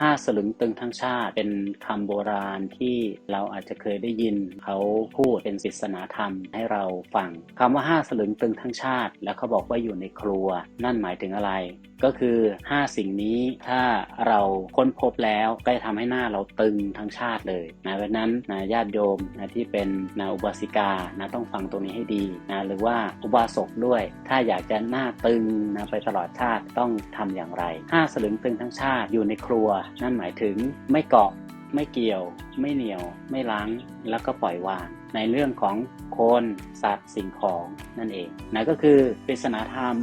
ห้าสลึงตึงทั้งชาติเป็นคำโบราณที่เราอาจจะเคยได้ยิน เขาพูดเป็นศาสนาธรรมให้เราฟังคำว่าห้าสลึงตึงทั้งชาติ แล้วเขาบอกว่าอยู่ในครัว นั่นหมายถึงอะไร ก็คือ 5 สิ่งนี้ถ้าเราค้นพบแล้วก็จะทำให้หน้าเราตึงทั้งชาติเลยนะเพราะนั้นนะญาติโยมนะที่เป็นนะอุบาสิกานะต้องฟังตรงนี้ให้ดีนะหรือว่าอุบาสกด้วย ถ้าอยากจะหน้าตึงนะไปตลอดชาติต้องทำอย่างไร5สลึงตึงทั้งชาติอยู่ในครัวนั่นหมายถึงไม่เกาะ ไม่เกี่ยว ไม่เหนียว ไม่ล้างแล้วก็ปล่อยวาง ในเรื่องของคนสัตว์สิ่งของนั่นเองนะก็คือปริศนาธรรม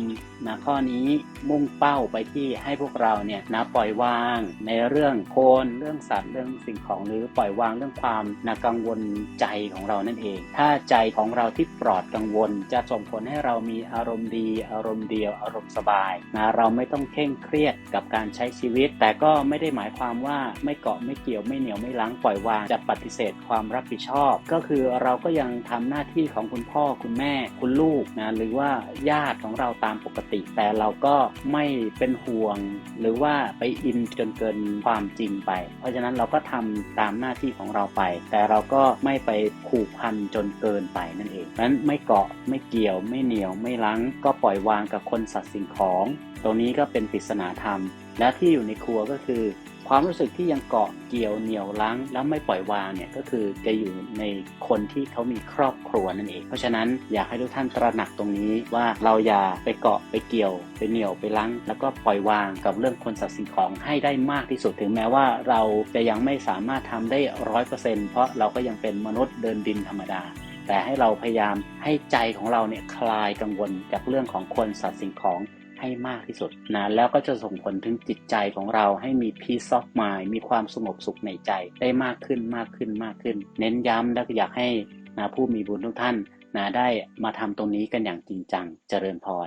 นะข้อนี้มุ่งเป้าไปที่ให้พวกเราเนี่ยนะปล่อยวางในเรื่องคนเรื่องสัตว์เรื่องสิ่งของหรือปล่อยวางเรื่องความนะกังวลใจของเรานั่นเอง ถ้าใจของเราที่ปลอดกังวล จะส่งผลให้เรามีอารมณ์ดี อารมณ์เดียว อารมณ์สบายนะเราไม่ต้องเคร่งเครียดกับการใช้ชีวิต แต่ก็ไม่ได้หมายความว่าไม่เกาะไม่เกี่ยวไม่เหนียวไม่ล้างปล่อยวางจะปฏิเสธความรับผิดชอบ ก็คือเราก็ยังทำหน้าที่ของคุณพ่อคุณแม่คุณลูกนะหรือว่าญาติของเราตามปกติ แต่เราก็ไม่เป็นห่วง หรือว่าไปอินจนเกินความจริงไป เพราะฉะนั้นเราก็ทำตามหน้าที่ของเราไป แต่เราก็ไม่ไปผูกพันจนเกินไปนั่นเองนั้นไม่เกาะไม่เกี่ยวไม่เหนียวไม่ลังก็ปล่อยวางกับคนสัตว์สิ่งของ ตรงนี้ก็เป็นปริศนาธรรม และที่อยู่ในครัวก็คือ ความรู้สึกที่ยังเกาะเกี่ยวเหนียวลังแล้วไม่ปล่อยวางเนี่ยก็คือจะอยู่ในคนที่เขามีครอบครัวนั่นเอง เพราะฉะนั้นอยากให้ทุกท่านตระหนักตรงนี้ว่าเราอย่าไปเกาะไปเกี่ยว ไปเหนียวไปลังแล้วก็ปล่อยวางกับเรื่องคนสัตว์สิ่งของให้ได้มากที่สุดถึงแม้ว่าเราจะยังไม่สามารถทำได้ร้อยเปอร์เซ็นต์เพราะเราก็ยังเป็นมนุษย์เดินดินธรรมดาแต่ให้เราพยายามให้ใจของเราเนี่ยคลายกังวลจากเรื่องของคนสัตว์สิ่งของ ให้มากที่สุดนะแล้วก็จะส่งผลถึงจิตใจของเราให้มี peace of mind มีความสงบสุขในใจได้มากขึ้นมากขึ้นมากขึ้น เน้นย้ำและก็อยากให้นะผู้มีบุญทุกท่านนะได้มาทำตรงนี้กันอย่างจริงจังเจริญพร